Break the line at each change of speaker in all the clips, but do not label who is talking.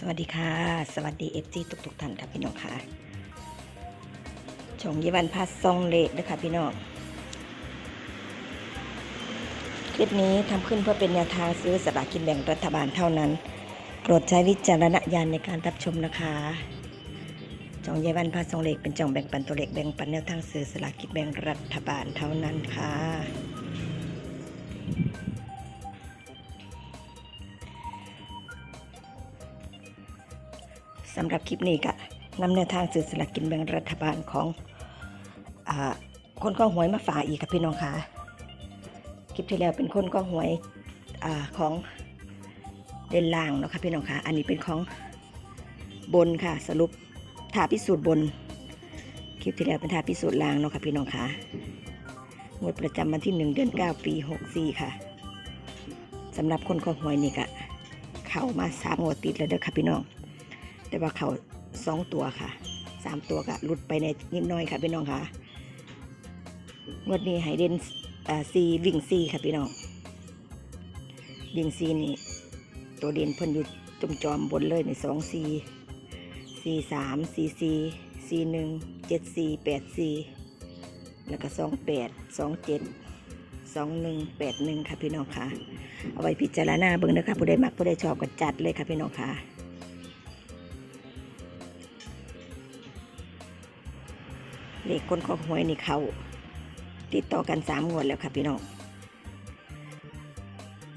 สวัสดีค่ะ สวัสดีเอฟซีทุกทุกๆท่านค่ะพี่น้องค่ะช่องยีวันพาซองเลดด้วยค่ะพี่น้อง คลิปนี้ทำขึ้นเพื่อเป็นแนวทางซื้อสลากกินแบ่งรัฐบาลเท่านั้น โปรดใช้วิจารณญาณในการรับชมนะคะจองเยวันพาซองเลขเป็นจองแบ่งปันตัวเลขแบ่งปันแนวทางซื้อสลากกินแบ่งรัฐบาลเท่านั้นค่ะ สำหรับคลิปนี้ก็นำแนวทางสื่อสลากกินแบ่งรัฐบาลของอคนก้องหวยมาฝากอีกครับพี่น้องค่ะ คลิปที่แล้วเป็นคนก้องหวยอของเด่นล่างเนาะค่ะพี่น้องค่ะ อันนี้เป็นของบนค่ะ สรุปถาพิสูจน์บน คลิปที่แล้วเป็นถาพิสูจน์ล่างเนาะค่ะพี่น้องค่ะงวดประจำวันที่1เดือน9ปี64ค่ะสำหรับคนก้องหวยนี่ก็เข้ามาสามงวดติดแล้วเด้อค่ะพี่น้อง แต่ว่าเขาสองตัวค่ะสามตัวก็หลุดไปในนิดหน้อยค่ะพี่น้องค่ะงวดนี้ไฮเดนซีวิ่งซีค่ะพี่น้องวิ่งซีนี่ตัวเด่นเพิ่นอยู่จมจอมบนเลยในสองซีซีสามซีซีซีหนึ่งเจ็ดซีแปดซีแล้วก็สองแปดสองเจ็ดสองหนึ่งแปดหนึ่งค่ะพี่น้องค่ะ เอาไว้พิจารณาเบิ่งนะคะผู้ใดมักผู้ใดชอบก็จัดเลยค่ะพี่น้องค่ะ เลขคนของหวยนี่เขาติดต่อกันสามงวดแล้วค่ะพี่น้อง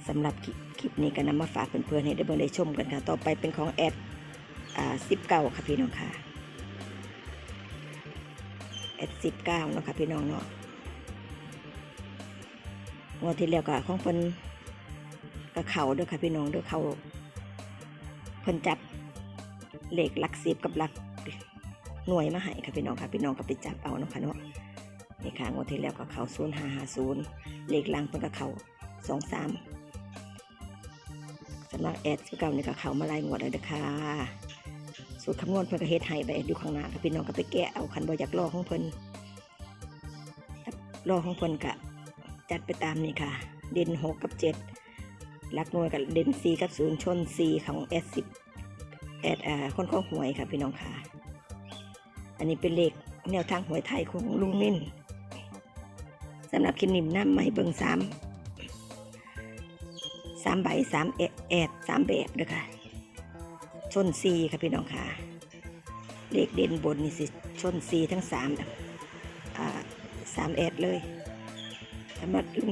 สำหรับคลิปนี้ก็นำมาฝากเพื่อนๆให้ได้เบิ่งได้ชมกันค่ะ ต่อไปเป็นของแอดอ่าสิบเก้าค่ะพี่น้องค่ะแอดสิบเก้าเนาะค่ะพี่น้องเนาะงวดที่แล้วก็ของเพิ่นก็เขาด้วยค่ะพี่น้องด้วยเขาเพิ่นจับเหลขหลักสิบกับหลัก หน่วยมาให้ค่ะพี่น้องค่ะพี่น้องก็ไปจับเอาเนาะค่ะเนาะนี่ค่ะงวดที่แล้วก็เขาศูนย์ห้าห้าศูนย์เลขลังเพิ่นก็เขาสองสามสำหรับแอดคือเก่านี่ก็เขามาไล่งวดเลยเด้อค่ะสูตรคำนวณเพิ่นก็เฮ็ดให้ไปอยู่ข้างหน้าค่ะพี่น้องก็ไปแกะเอาคันบ่อยากรอของเพิ่นรอของเพิ่นก็จัดไปตามนี่ค่ะ เด่นหกกับเจ็ดลักหน่วยกับเด่นสี่กับศูนย์ชนสี่ของแอดสิบแอดอ่าคนข้อหวยค่ะพี่น้องค่ะ อันนี้เป็นเลขแนวทางหวยไทยของลุงนิ่นสำหรับคลิปนิมน้ำไม่เบิ่งสามสามใบสามแอดแอดสามแบบเด้อค่ะชนซีค่ะพี่น้องค่ะ เลขเด่นบนนี่สิชนซีทั้งสามอ่าสามแอดเลยสำหรับลุง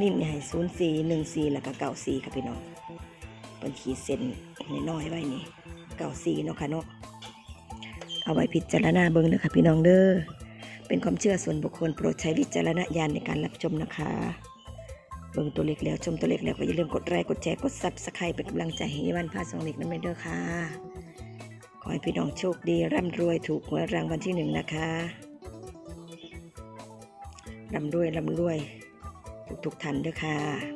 นิ่มใหญ่ศูนย์สี่หนึ่งสี่แล้วก็เก้าสี่ค่ะพี่น้องเป็นขีดเส้นน้อยๆไว้นี่เก้าสี่เนาะค่ะเนาะ เอาไว้พิจารณาเบิ่งนะคะพี่น้องเด้อเป็นความเชื่อส่วนบุคคลโปรดใช้วิจารณญาณในการรับชมนะคะ เบิ่งตัวเล็กแล้วชมตัวเล็กแล้วก็อย่าลืมกดไลค์กดแชร์กดซับสไครต์เป็นกำลังใจให้ยวันพาสองเล็กน้ำเด้อค่ะขอให้พี่น้องโชคดีร่ำรวยถูกหวยรางวัลที่หนึ่งนะคะร่ำรวยร่ำรวยทุกทุกท่านเด้อค่ะ